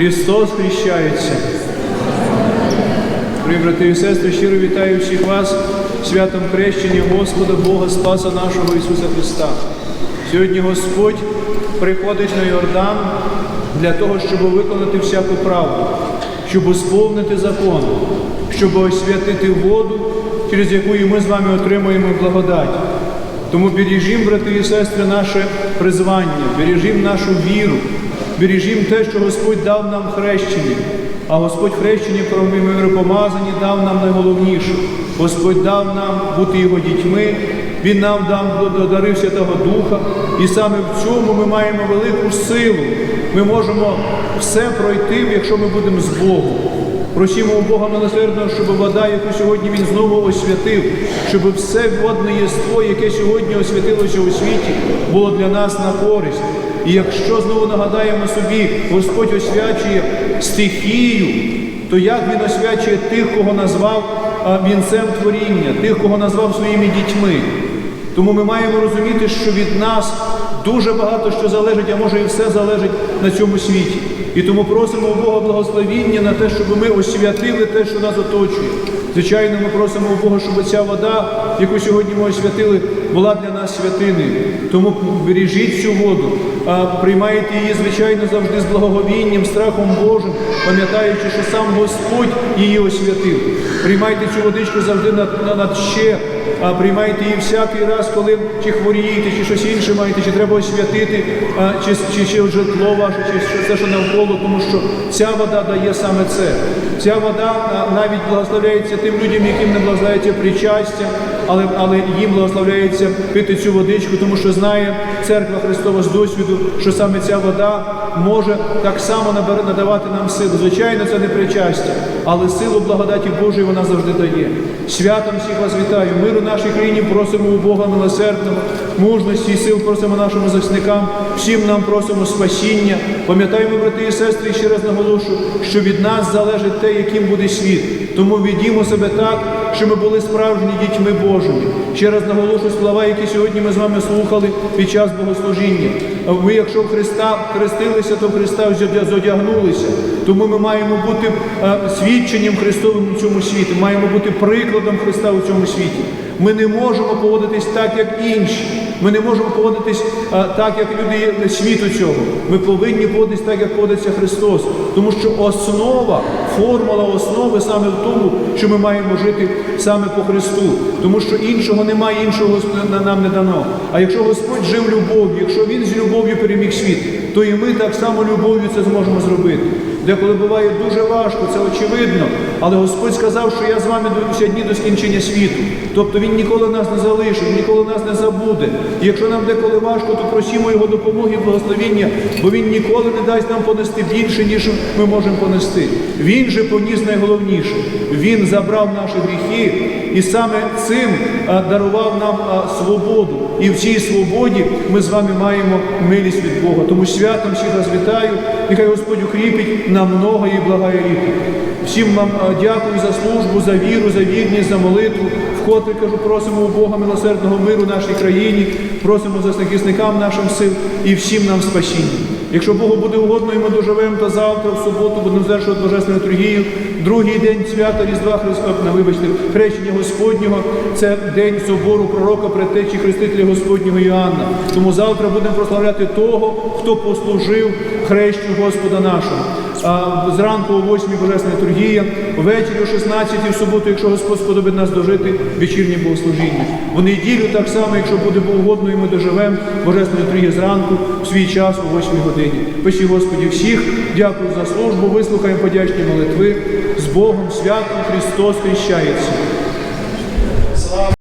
Христос хрещається. Брати і сестри, щиро вітаю всіх вас святом хрещення Господа Бога Спаса нашого Ісуса Христа. Сьогодні Господь приходить на Йордан для того, щоб виконати всяку правду, щоб сповнити закон, щоб освятити воду, через яку і ми з вами отримуємо благодать. Тому бережімо, брати і сестри, наше призвання, бережімо нашу віру, бережімо те, що Господь дав нам хрещення. А Господь хрещення, кроме миропомазані, дав нам найголовніше. Господь дав нам бути Його дітьми, Він нам дав додарив Святого Духа. І саме в цьому ми маємо велику силу. Ми можемо все пройти, якщо ми будемо з Богом. Просімо у Бога милосердного, щоб вода, яку сьогодні Він знову освятив, щоб все водне єство, яке сьогодні освятилося у світі, було для нас на користь. І якщо знову нагадаємо собі, Господь освячує стихію, то як Він освячує тих, кого назвав вінцем творіння, тих, кого назвав своїми дітьми. Тому ми маємо розуміти, що від нас дуже багато що залежить, а може і все залежить на цьому світі. І тому просимо Бога благословіння на те, щоб ми освятили те, що нас оточує. Звичайно, ми просимо у Бога, щоб ця вода, яку сьогодні ми освятили, була для нас святиною. Тому бережіть цю воду, а приймайте її, звичайно, завжди з благоговінням, страхом Божим, пам'ятаючи, що сам Господь її освятив. Приймайте цю водичку завжди над, над ще, а приймайте її всякий раз, коли чи хворієте, чи щось інше маєте, чи треба освятити, а, чи, чи, чи житло ваше, чи все, що навколо, тому що ця вода дає саме це. Ця вода навіть благословляється тим людям, яким не благословляється причастя, але, але їм благословляється пити цю водичку, тому що знає церква Христова з досвіду, що саме ця вода може так само надавати нам силу. Звичайно, це не причастя, але силу благодаті Божої вона завжди дає. Святом всіх вас вітаю, миру нашій країні просимо у Бога милосердного, мужності і сил просимо нашим захисникам, всім нам просимо спасіння. Пам'ятаємо, брати і сестри, і ще раз наголошую, що від нас залежить те, яким буде світ. Тому ведімо себе так, що ми були справжні дітьми Божими. Ще раз наголошую слова, які сьогодні ми з вами слухали під час богослужіння. Ви, якщо в Христа хрестилися, то в Христа зодягнулися. Тому ми маємо бути е, свідченням Христовим у цьому світі, маємо бути прикладом Христа у цьому світі. Ми не можемо поводитись так, як інші. Ми не можемо поводитись а, так, як люди світу цього. Ми повинні поводитись так, як поводиться Христос. Тому що основа, формула основи саме в тому, що ми маємо жити саме по Христу. Тому що іншого немає, іншого на- нам не дано. А якщо Господь жив любов'ю, якщо Він з любов'ю переміг світ, то і ми так само любов'ю це зможемо зробити. Деколи буває дуже важко, це очевидно. Але Господь сказав, що я з вами до дні до скінчення світу. Тобто Він ніколи нас не залишить, ніколи нас не забуде. І якщо нам деколи важко, то просімо Його допомоги і благословіння, бо Він ніколи не дасть нам понести більше, ніж ми можемо понести. Він же поніс найголовніше. Він забрав наші гріхи і саме цим дарував нам свободу. І в цій свободі ми з вами маємо милість від Бога. Тому святом всіх вас вітаю. Нехай Господь укріпить на много і благає літо. Всім вам дякую за службу, за віру, за вірність, за молитву. Вкотре кажу, просимо у Бога милосердного миру нашій країні, просимо за захисникам нашим сил і всім нам спасіння. Якщо Богу буде угодно, і ми доживемо, то завтра, в суботу, будемо звершувати Божественну літургію. Другий день свята Різдва Христа, вибачте, хрещення Господнього. Це день собору пророка предтечі Хрестителя Господнього Іоанна. Тому завтра будемо прославляти того, хто послужив хрещу Господа нашого. Зранку о 8 Божесна літургія, ввечері о 16 в суботу, якщо Господь сподобить нас дожити, вечірнє богослужіння. В неділю так само, якщо буде угодно, і ми доживемо Божесна літургія зранку в свій час о 8 годині. Пиші Господі всіх, дякую за службу, вислухаємо подячні молитви. З Богом святом Христос хрещається.